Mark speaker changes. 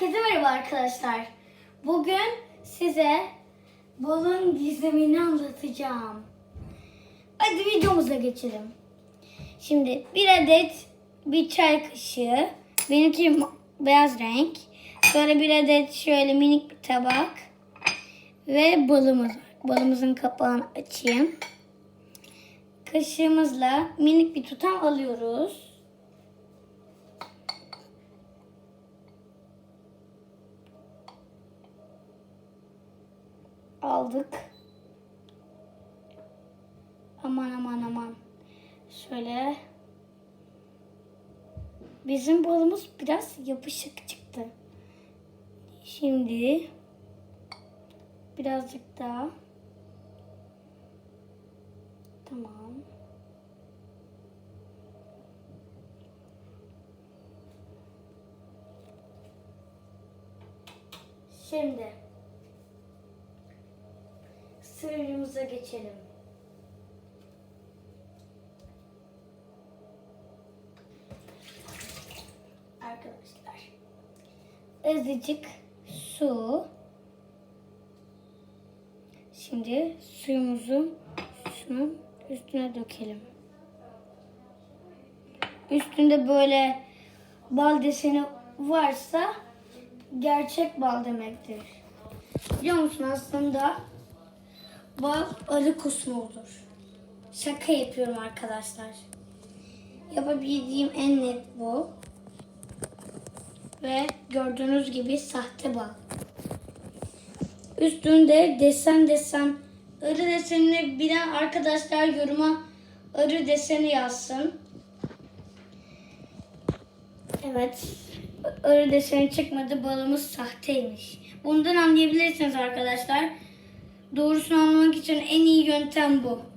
Speaker 1: Herkese merhaba arkadaşlar. Bugün size balon gizemini anlatacağım. Hadi videomuza geçelim. Şimdi bir adet bir çay kaşığı, benimki beyaz renk. Sonra bir adet şöyle minik bir tabak ve balımız. Balımızın kapağını açayım. Kaşığımızla minik bir tutam alıyoruz. Aldık. Aman aman aman. Şöyle. Bizim balımız biraz yapışık çıktı. Şimdi birazcık daha. Tamam. Şimdi sırrımıza geçelim. Arkadaşlar. Azıcık su. Şimdi suyumuzu şunun üstüne dökelim. Üstünde böyle bal deseni varsa gerçek bal demektir. Biliyor musun aslında Bal arı kusmuğudur. Şaka yapıyorum arkadaşlar. Yapabildiğim en net bu. Ve gördüğünüz gibi sahte bal. Üstünde desen desen arı desenini bilen arkadaşlar yoruma arı deseni yazsın. Evet. Arı deseni çıkmadı. Balımız sahteymiş. Bundan anlayabilirsiniz arkadaşlar. Doğrusunu anlamak için en iyi yöntem bu.